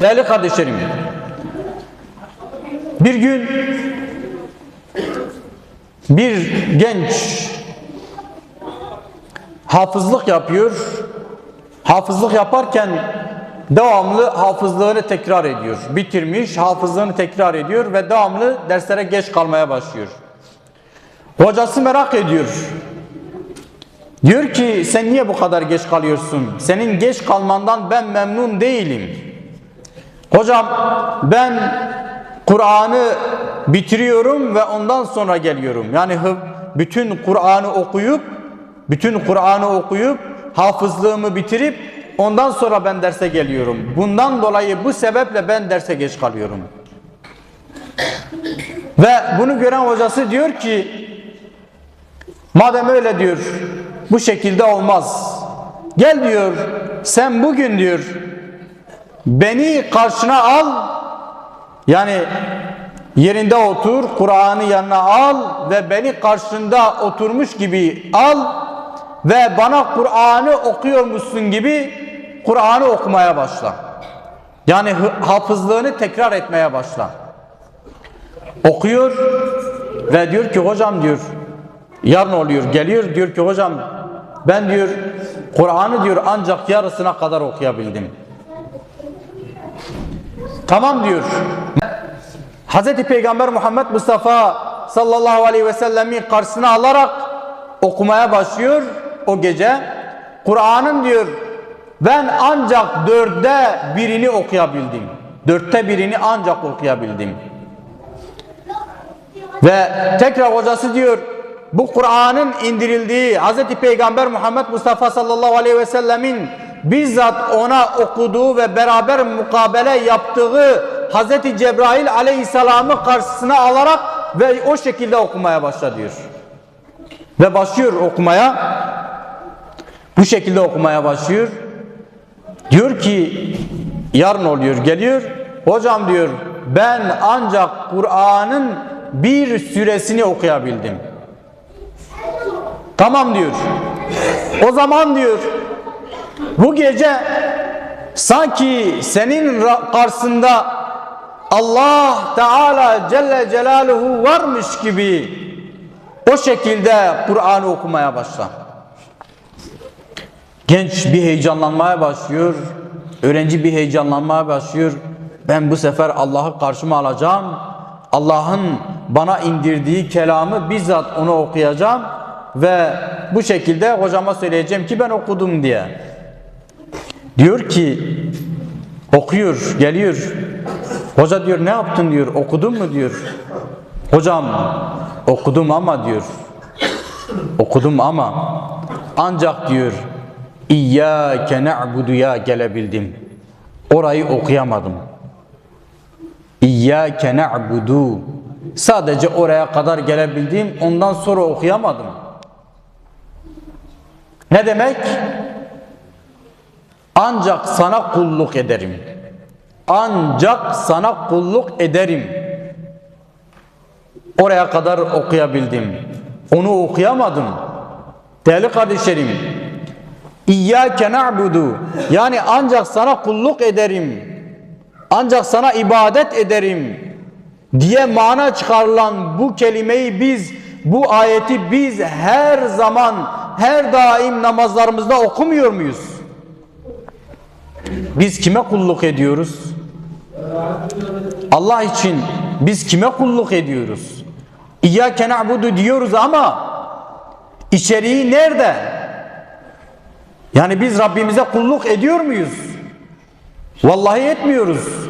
Değerli kardeşlerim, bir gün bir genç hafızlık yapıyor. Hafızlık yaparken devamlı hafızlığını tekrar ediyor. Bitirmiş, hafızlığını tekrar ediyor ve devamlı derslere geç kalmaya başlıyor. Hocası merak ediyor. Diyor ki sen niye bu kadar geç kalıyorsun? Senin geç kalmandan ben memnun değilim. Hocam ben Kur'an'ı bitiriyorum ve ondan sonra geliyorum. Yani bütün Kur'an'ı okuyup bütün Kur'an'ı okuyup hafızlığımı bitirip ondan sonra ben derse geliyorum. Bundan dolayı bu sebeple ben derse geç kalıyorum. Ve bunu gören hocası diyor ki madem öyle diyor bu şekilde olmaz. Gel diyor sen bugün diyor beni karşına al yani yerinde otur Kur'an'ı yanına al ve beni karşında oturmuş gibi al ve bana Kur'an'ı okuyormuşsun gibi Kur'an'ı okumaya başla. Yani hafızlığını tekrar etmeye başla. Okuyor ve diyor ki hocam diyor yarın oluyor geliyor diyor ki hocam ben diyor Kur'an'ı diyor ancak yarısına kadar okuyabildim. Tamam diyor. Hz. Peygamber Muhammed Mustafa sallallahu aleyhi ve sellemin karşısına alarak okumaya başlıyor o gece. Kur'an'ın diyor ben ancak dörtte birini okuyabildim. Dörtte birini ancak okuyabildim. Ve tekrar hocası diyor bu Kur'an'ın indirildiği Hz. Peygamber Muhammed Mustafa sallallahu aleyhi ve sellemin bizzat ona okuduğu ve beraber mukabele yaptığı Hz. Cebrail aleyhisselamı karşısına alarak ve o şekilde okumaya başla diyor. Ve başlıyor okumaya. Bu şekilde okumaya başlıyor. Diyor ki yarın oluyor geliyor. Hocam diyor ben ancak Kur'an'ın bir süresini okuyabildim. Tamam diyor. O zaman diyor bu gece sanki senin karşısında Allah Teala Celle Celaluhu varmış gibi o şekilde Kur'an'ı okumaya başla. Genç bir heyecanlanmaya başlıyor. Öğrenci bir heyecanlanmaya başlıyor. Ben bu sefer Allah'ı karşıma alacağım. Allah'ın bana indirdiği kelamı bizzat onu okuyacağım ve bu şekilde hocama söyleyeceğim ki ben okudum diye. Diyor ki okuyor, geliyor. Hoca diyor ne yaptın diyor. Okudun mu diyor. Hocam okudum ama diyor. Okudum ama ancak diyor İyyâke na'buduya gelebildim. Orayı okuyamadım. İyyâke na'budu. Sadece oraya kadar gelebildim. Ondan sonra okuyamadım. Ne demek? Ancak sana kulluk ederim. Ancak sana kulluk ederim. Oraya kadar okuyabildim. Onu okuyamadım. Değerli kardeşlerim, İyyâke na'budu yani ancak sana kulluk ederim. Ancak sana ibadet ederim diye mana çıkarılan bu kelimeyi biz bu ayeti biz her zaman her daim namazlarımızda okumuyor muyuz? Biz kime kulluk ediyoruz? Allah için biz kime kulluk ediyoruz? İyyâke na'budu diyoruz ama içeriği nerede? Yani biz Rabbimize kulluk ediyor muyuz? Vallahi etmiyoruz.